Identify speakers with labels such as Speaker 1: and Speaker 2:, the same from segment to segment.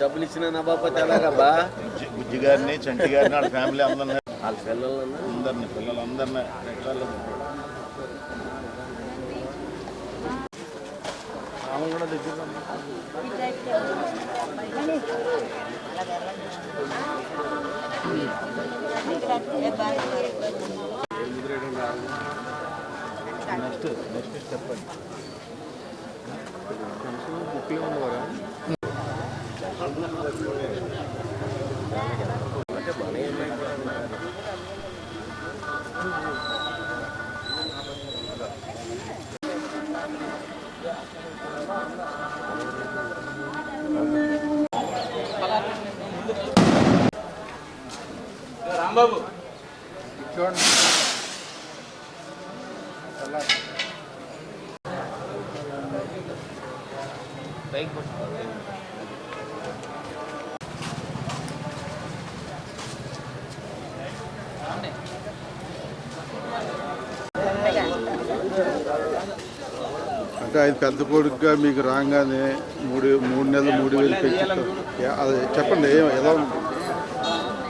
Speaker 1: డబ్బులు ఇచ్చిన నా బాపతి ఎలాగబ్బా
Speaker 2: బుజ్జి- గారిని చంటి గారిని వాళ్ళ ఫ్యామిలీ అందరిని.
Speaker 1: వాళ్ళ పిల్లలు
Speaker 2: అందరిని పిల్లలందరినీ. రిక్షాల్లో ఆమె కూడా దగ్గర నెక్స్ట్ నెక్స్ట్ స్టెప్ అండి
Speaker 3: అంటే ఆయన పెద్ద కొడుకుగా మీకు రాగానే మూడు మూడు నెలలు మూడు వేలు పెంచుతారు. యా, అది చెప్పండి ఏం- ఎలా ఉంది?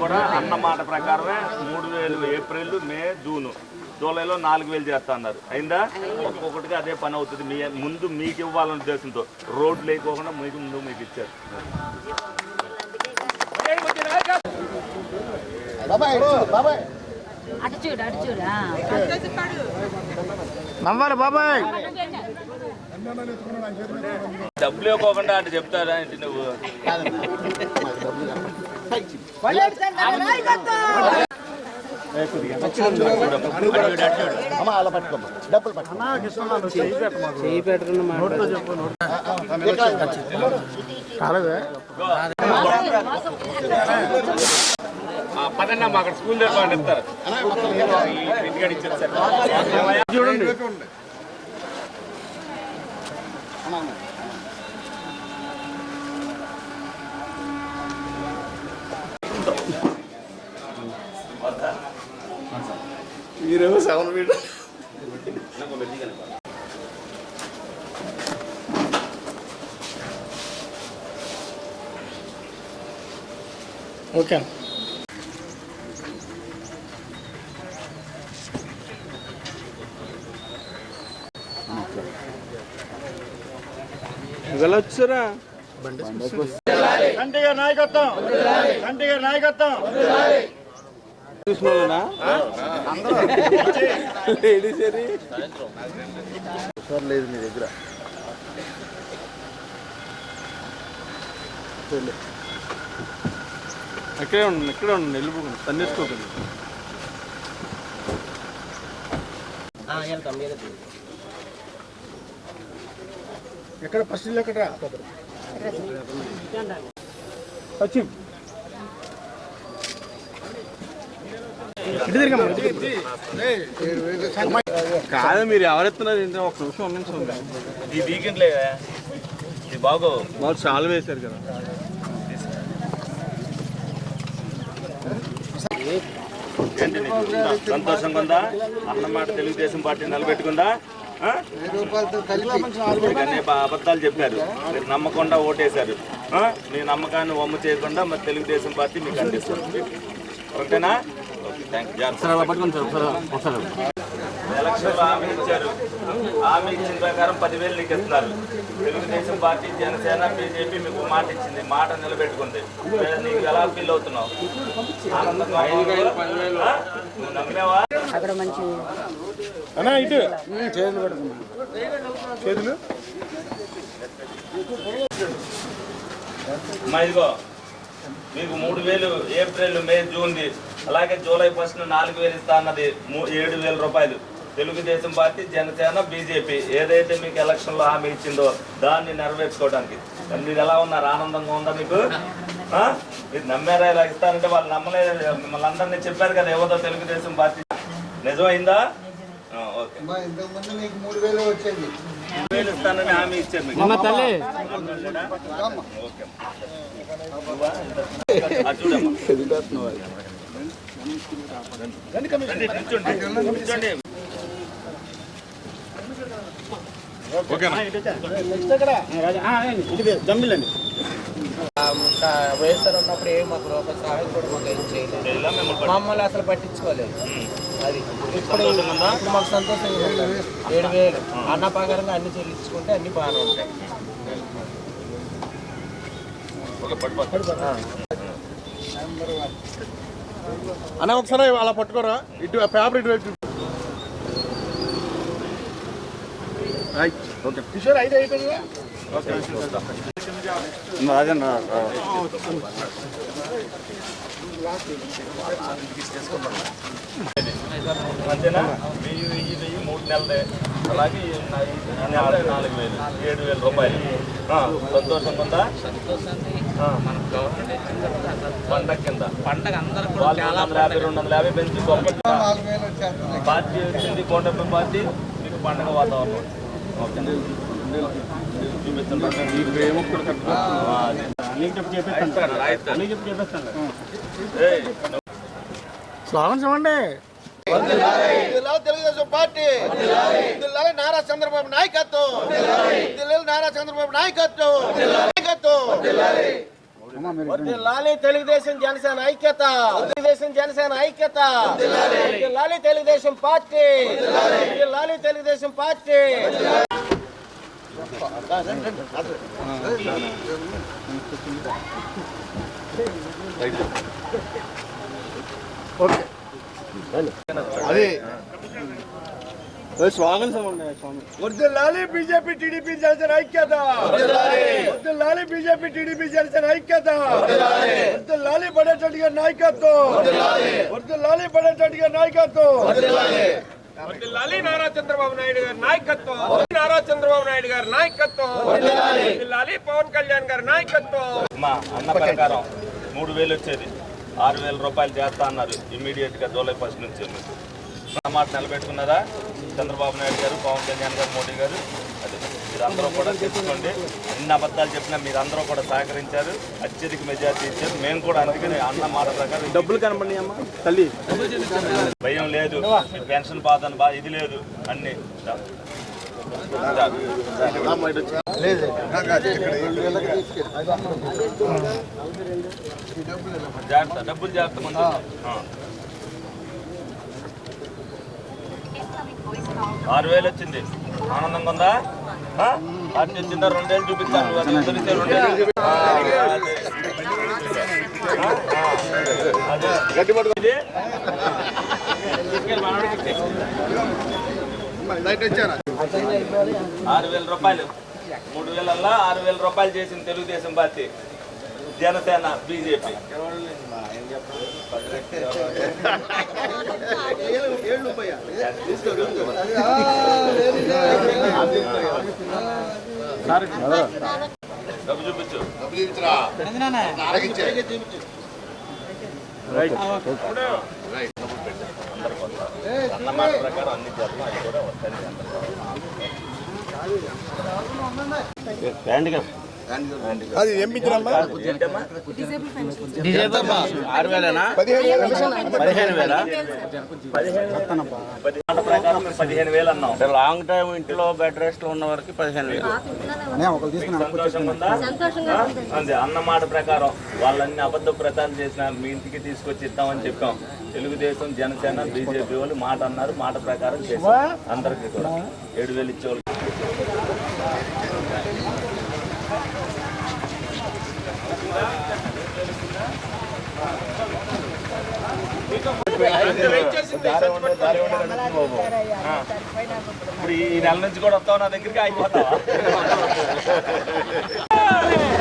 Speaker 4: కూడా
Speaker 5: అన్న మాట ప్రకారమే మూడు వేలు ఏప్రిల్ మే జూన్ జూలైలో నాలుగు వేలు చేస్తా అన్నారు. అయిందా? ఒక్కొక్కటిగా అదే పని అవుతుంది. మీ ముందు మీకు ఇవ్వాలనే ఉద్దేశంతో. రోడ్లు లేకోకుండా మీకు ముందు మీకు ఇచ్చారు.
Speaker 4: అటు చూడు అటు చూడు ఆ.
Speaker 2: నవ్వాలి బాబాయ్.
Speaker 5: డబ్బులు ఇవ్వకుండా అంటే చెప్తారా ఏంటి నువ్వు?
Speaker 2: అమ్మ అలా డబ్బులు
Speaker 5: అక్కడ స్కూల్ దగ్గర ఇస్తారు ఇంటికాడ
Speaker 3: చూడండి
Speaker 2: మీరేమో సెవెన్ మీటర్.
Speaker 6: ఓకే.
Speaker 3: వెళ్ళొచ్చురా.
Speaker 2: చంటి గారి నాయకత్వం. సార్ లేదు మీ దగ్గర
Speaker 3: ఇక్కడే ఉండండి ఇక్కడే ఉండండి వెళ్ళిపోకండి తన్నేసుకోకండి
Speaker 2: ఎక్కడ? ఫస్ట్ ఎక్కడ
Speaker 3: వచ్చి కాదు మీరు ఎవరెత్తున్నారు ఏంటో ఒక నిమిషం ఉండండి.
Speaker 5: ఈ వీకెండ్లే ఇది బాగో
Speaker 3: వాళ్ళు చాలా వేశారు కదా?
Speaker 5: సంతోషంగా ఉందా? అన్నమాట తెలుగుదేశం పార్టీ నిలబెట్టుకుందా? అబద్ధాలు చెప్పారు. మీరు నమ్మకుండా ఓటేశారు? మీ నమ్మకాన్ని వమ్ము చేయకుండా మరి తెలుగుదేశం పార్టీ మీకు అందిస్తుంది. ఓకేనా? హామీ ఇచ్చారు. హామీ ఇచ్చిన ప్రకారం పదివేలు నీకు ఇస్తున్నారు తెలుగుదేశం పార్టీ జనసేన బీజేపీ మీకు మాట ఇచ్చింది. మాట నిలబెట్టుకుంది. నీకు ఎలా ఫీల్ అవుతున్నావు?
Speaker 3: చేతులు
Speaker 5: ఇదిగో. మీకు మూడు వేలు ఏప్రిల్ మే జూన్ది. అలాగే జూలై ఫస్ట్ నాలుగు వేలు ఇస్తా అన్నది మూ- ఏడు వేల రూపాయలు. తెలుగుదేశం పార్టీ జనసేన బీజేపీ ఏదైతే మీకు ఎలక్షన్లో హామీ ఇచ్చిందో దాన్ని నెరవేర్చుకోవడానికి. మరి ఎలా ఉన్నారు? ఆనందంగా ఉందా మీకు? ఆ? మీరు నమ్మారా? ఇలా ఇస్తానంటే వాళ్ళు నమ్మలేదు. మిమ్మల్ని అందరినీ చెప్పారు కదా ఎవరో తెలుగుదేశం పార్టీ. నిజమైందా? ఆ, ఓకే.
Speaker 2: వేలు
Speaker 5: ఇస్తానని హామీ ఇచ్చారు మీకు. ఓకే. ఆ,
Speaker 6: వైఎస్ఆర్ ఉన్నప్పుడు ఏం మాకు రూపాయి సహాయం కూడా మాకు ఏం చేయలేదు
Speaker 5: మమ్మల్ని
Speaker 6: అసలు పట్టించుకోలేదు అది ఇప్పుడు ఇప్పుడు మాకు సంతోషంగా ఉంటుంది ఏడు వేలు అన్న ప్రకారంగా అన్ని చెల్లించుకుంటే అన్ని బాగానే ఉంటాయి
Speaker 3: అన్న ఒకసారి అలా పట్టుకోరా. ఇటు పేపర్ ఇటు వైపు చూపు. Right okay. కిషోర్ ఐదు అయిపోయిందా
Speaker 5: ఓకే, చూద్దాం. అంతేనా వెయ్యి వెయ్యి వెయ్యి మూడు నెలలే అలాగే నాలుగు వేలు. ఏడు వేల రూపాయలు. ఆ, సంతోషంగా ఉందా. పండగ కింద. పండగ అందరూ రెండు వందల యాభై రెండు వందల యాభై పెంచి పార్టీ వచ్చింది కోటప్ప పార్టీ మీకు పండగ వాతావరణం ఓకే. చూపిస్తాను.
Speaker 3: స్లోగన్ చూడండి.
Speaker 2: తెలుగుదేశం పార్టీ జిల్లాలో నారా చంద్రబాబు నాయకత్వం జిల్లాలో నారా చంద్రబాబు నాయకత్వం నాయకత్వం.
Speaker 6: లాలి తెలుగుదేశం జనసేన ఐక్యత తెలుగుదేశం జనసేన ఐక్యత లాలి తెలుగుదేశం పార్టీ లాలి తెలుగుదేశం పార్టీ.
Speaker 3: అది స్వాగతం స్వామి
Speaker 2: వర్దిల్లాలి బీజేపీ టీడీపీ జనసేన ఐక్యత. వర్దిల్లాలి బీజేపీ టీడీపీ జనసేన ఐక్యత. వర్దిల్లాలి బడేటెడ్డి గారి నాయకత్వం. వర్దిల్లాలి బడేటెడ్డి గారి నాయకత్వం.
Speaker 7: వర్ధిల్లాలి నారా చంద్రబాబు నాయుడు గారి నాయకత్వం. నారా చంద్రబాబు నాయుడు గారి నాయకత్వం. వర్ధిల్లాలి పవన్ కళ్యాణ్ గారి నాయకత్వం.
Speaker 5: మా అన్న ప్రకారం మూడు వేలు వచ్చేది. ఆరు వేల రూపాయలు చేస్తా అన్నారు. ఇమ్మీడియట్గా జూలై ఫస్ట్ నుంచి. మాట నిలబెట్టుకున్నారా చంద్రబాబు నాయుడు గారు పవన్ కళ్యాణ్ గారు మోడీ గారు. అదే మీరందరూ కూడా తెచ్చుకోండి ఎన్ని అబద్ధాలు చెప్పినా మీరందరూ కూడా సహకరించారు. అత్యధిక మెజార్టీ ఇచ్చారు. మేము కూడా అందుకని అన్న మాట ప్రకారం
Speaker 3: డబ్బులు కనపడి అమ్మా తల్లి.
Speaker 5: భయం లేదు. పెన్షన్ బాధ బా ఇది లేదు అన్ని. జాగ్రత్త డబ్బులు జాగ్రత్త. ఆరు వేలు వచ్చింది ఆనందంగా ఉందా? పార్టీ వచ్చిందా రెండేళ్ళు ఇద్దరిస్తే రెండేళ్ళు అదే. ఆ, ఆ. అదే. ఇది?
Speaker 3: లైట్ వచ్చారా
Speaker 5: ఆరు వేల రూపాయలు. మూడు వేలల్లా ఆరు వేల రూపాయలు చేసింది తెలుగుదేశం పార్టీ. జనసేన బీజేపీ. డబ్బు చూపించు. అన్నమాట ప్రకారం అన్ని చేస్తాం అది కూడా వస్తాయి.
Speaker 3: అది ఎంపించినమ్మా
Speaker 5: పదిహేను వేలు. అన్నాం
Speaker 1: లాంగ్ టైం ఇంట్లో బెడ్ రెస్ట్లో ఉన్న వారికి పదిహేను వేలు.
Speaker 5: సంతోషంగా ఉందా ఆ? అంతే. అన్న మాట ప్రకారం వాళ్ళన్ని అబద్ధ ప్రచారం చేసిన మీ ఇంటికి తీసుకొచ్చి ఇస్తామని చెప్పాం. తెలుగుదేశం జనసేన బీజేపీ వాళ్ళు మాట అన్నారు మాట ప్రకారం చేశాం అందరికీ కూడా. ఏడు వేలు ఇచ్చేవాళ్ళు. ఇప్పుడు ఈ నెల నుంచి కూడా వస్తావు నా దగ్గరికి అయిపోతావా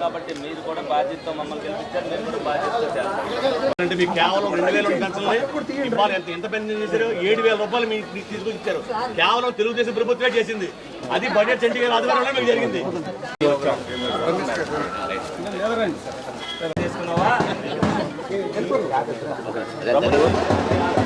Speaker 5: కాబట్టి మీరు కూడా బాధ్యతతో మమ్మల్ని గెలిపించారు మేము కూడా బాధ్యతతో
Speaker 8: అంటే మీకు కేవలం రెండు వేల పెన్షన్లు ఇవ్వాలి ఎంత ఎంత పెన్షన్ చేశారు? ఏడు వేల రూపాయలు మీకు మీకు తీసుకొచ్చి ఇచ్చారు కేవలం తెలుగుదేశం ప్రభుత్వమే చేసింది. అది బడ్జెట్ చంటి గారి ఆధ్వర్యంలో మీకు జరిగింది.
Speaker 5: తీసుకున్నావా
Speaker 7: 来，来，来。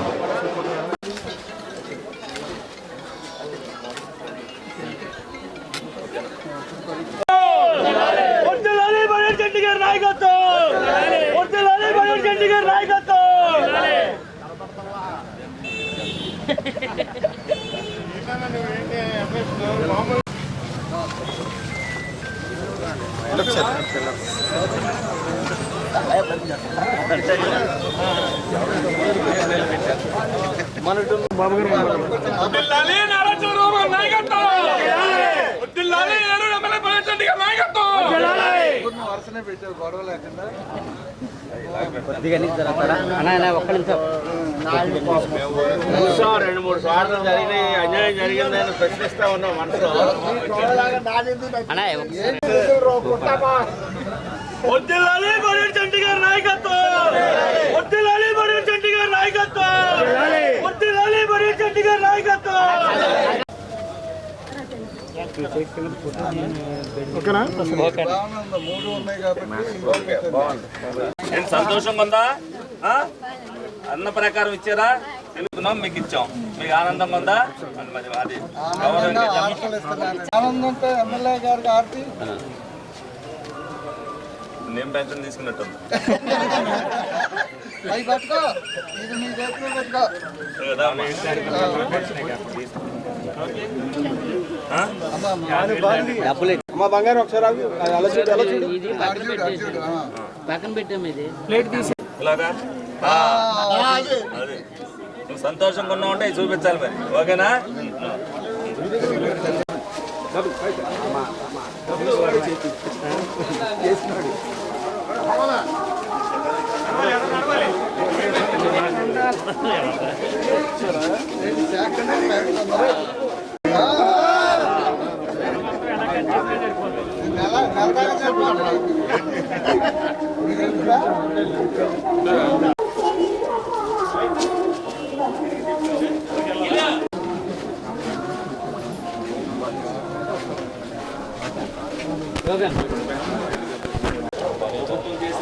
Speaker 1: రెండు మూడు సార్లు జరిగిన అన్యాయం జరిగిందని ప్రశ్నిస్తా ఉన్నాం మనసులో.
Speaker 2: వర్ధిల్లాలి బడేటి చంటి గారి నాయకత్వం వర్ధిల్లాలి బడేటి చంటి గారి నాయకత్వం వర్ధిల్లాలి బడేటి చంటి గారి నాయకత్వం
Speaker 5: ఏంటి సంతోషంగా ఉందా? ఆ? అన్న ప్రకారం ఇచ్చారా? తెలుగుతున్నాం మీకు ఇచ్చాం. మీకు ఆనందంగా ఉందా? అది నేను పెన్షన్ తీసుకున్నట్టుంది కదా, ఆ?
Speaker 6: మా మా బంగారు ఒకసారి
Speaker 9: పక్కన పెట్టాము ఇది.
Speaker 5: ప్లేట్ తీసి. ఇలాగా? సంతోషంగా ఉన్నావు అంటే చూపించాలి మరి. ఓకేనా?
Speaker 2: చేస్తున్నాడు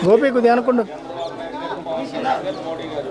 Speaker 2: గోపి కొద్దిగా అనుకుంటు
Speaker 10: మోడీ
Speaker 5: గారు